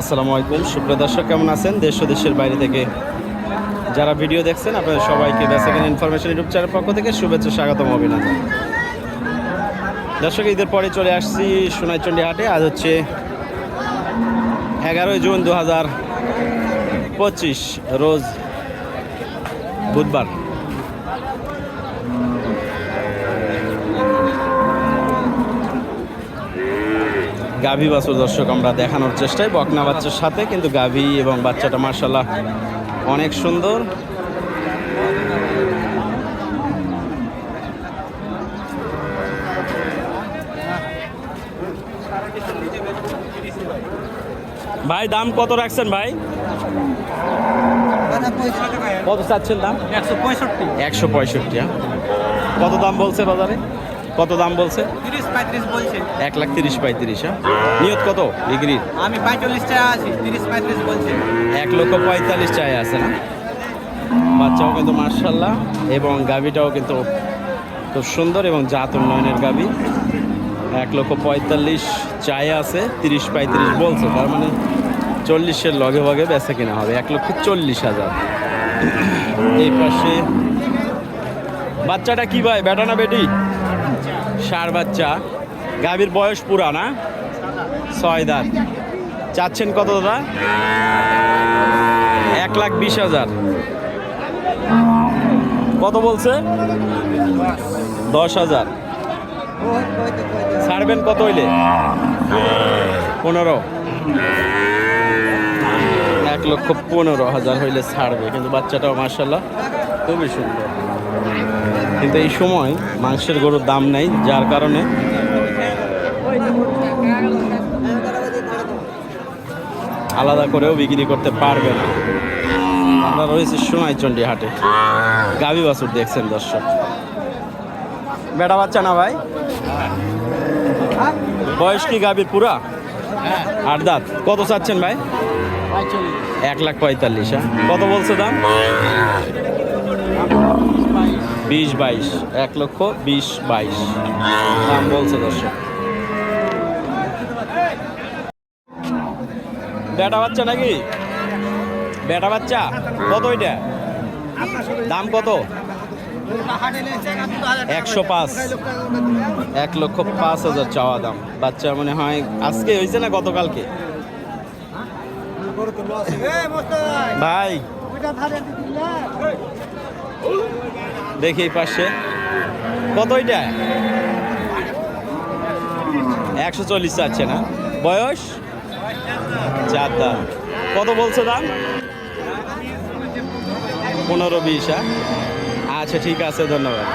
আসসালামু আলাইকুম। সুপ্রিয় দর্শক, কেমন আছেন? দেশ দেশের বাইরে থেকে যারা ভিডিও দেখছেন, আপনাদের সবাইকে বেসেকেন্ড ইনফরমেশন ইউটিউব চ্যানেল পক্ষ থেকে শুভেচ্ছা, স্বাগতম, অভিনন্দন। দর্শক, ঈদের পরে চলে আসছি সোনাইচন্ডী হাটে। আজ হচ্ছে এগারোই জুন দু হাজার পঁচিশ, রোজ বুধবার। গাভী বাছুর দর্শক আমরা দেখানোর চেষ্টায়। বকনা বাচ্চার সাথে কিন্তু গাভী এবং বাচ্চাটা মার্শাল্লাহ অনেক সুন্দর। ভাই দাম কত রাখছেন ভাই? কত চাচ্ছেন দাম? একশো পঁয়ষট্টি। একশো পঁয়ষট্টি হ্যাঁ? কত দাম বলছে বাজারে? কত দাম বলছে? এক লাখ তিরিশ পঁয়ত্রিশ হ্যাঁ? নিয়ত কত ডিগ্রির আমি পঁয়তাল্লিশ আছি তিরিশ পঁয়ত্রিশ বলছে। এক লক্ষ পঁয়তাল্লিশ চাই আছে না? বাচ্চাও কিন্তু মার্শাল্লাহ এবং গাভিটাও কিন্তু খুব সুন্দর এবং জাত উন্নয়নের গাভি। এক লক্ষ পঁয়তাল্লিশ চাই আছে তিরিশ পঁয়ত্রিশ বলছে তার মানে চল্লিশের লগে ভগে বেচা কিনা হবে এক লক্ষ চল্লিশ হাজার। এই পাশে বাচ্চাটা কি ভাই বেটা না বেটি? সার বাচ্চা। গাভীর বয়স পুরা না ছয় দাঁত। চাচ্ছেন কত দাদা? এক লাখ বিশ হাজার। কত বলছে? দশ হাজার। ছাড়বেন কত হইলে? পনেরো। এক লক্ষ পনেরো হাজার হইলে ছাড়বে, কিন্তু বাচ্চাটাও মার্শাল্লাহ খুবই সুন্দর। কিন্তু এই সময় মাংসের গরুর দাম নেই, যার কারণে আলাদা করেও বিক্রি করতে পারবে না। আমরা রয়েছে সোনাইচন্ডী হাটে গাভী বাছুর দেখছেন দর্শক। বেটা বাচ্চা না ভাই? বয়স কি গাভীর পুরা? আট দাঁত। কত চাচ্ছেন ভাই? এক লাখ পঁয়তাল্লিশ হ্যাঁ। কত বলছে দাম? বিশ বাইশ এক লক্ষ বিশ বাইশ। দাম বলছে দর্শক। বেটা বাচ্চা নাকি? বেটা বাচ্চা কত ওইটা? দাম কত? একশো পাঁচ। এক লক্ষ পাঁচ হাজার চাওয়া দাম। বাচ্চা মনে হয় আজকে হয়েছে না গতকালকে? ভাই। দেখি পাশে। কত এটা? একশো চল্লিশ আছে না। বয়স? চার দাম। কত বলছে দাম? পনেরো বিশ হ্যাঁ? আচ্ছা ঠিক আছে, ধন্যবাদ।